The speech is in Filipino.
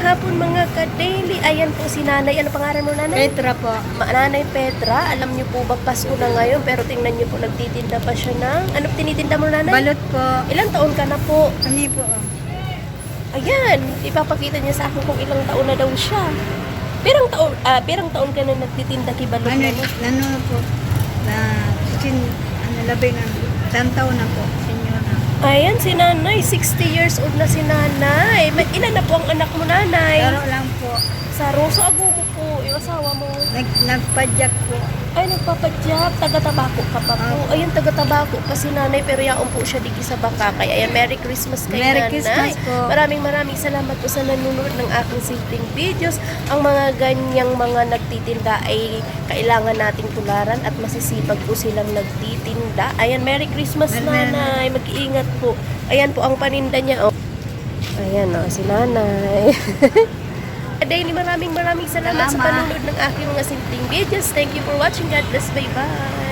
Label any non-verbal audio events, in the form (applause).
hapon mga ka-daily. Ayan po si nanay. Ano pangalan mo nanay? Petra po. Ma- Nanay Petra, alam niyo po ba Pasko na ngayon pero tingnan niyo po nagtitinda pa siya ng ano tinitinda mo nanay? Balot po. Ilang taon ka na po? Kami po. Ayan, ipapakita niya sa akin kung ilang taon na daw siya. Pirang taon, ah, pirang taon ka na nagtitinda kibalot Ano, na ano po. Na, sin, ano, labi na. Tantaw na po. Ayan, si nanay, 60 years old na si nanay. May, ilan na po ang anak mo nanay? Laro lang po. Sa Rosa Ago mo po, yung asawa mo. Nag, nagpadyak po. Ay, nagpapadyap, taga-tabako ka pa po. Opo. Ayun, taga-tabako pa si nanay, pero yaon po siya digi sa Bakakay. Ayan, Merry Christmas kay Merry nanay. Christmas po. Maraming maraming salamat po sa nanonood ng aking simpleng videos. Ang mga ganyang mga nagtitinda ay kailangan nating tularan at masisipag po silang nagtitinda. Ayan, Merry Christmas Merry- nanay. Mag-iingat po. Ayan po ang paninda niya. Oh. Ayan o, si nanay. (laughs) Daily, maraming maraming salamat, sa Salamat. panonood ng aking mga simpleng videos. Thank you for watching. God bless. Bye-bye.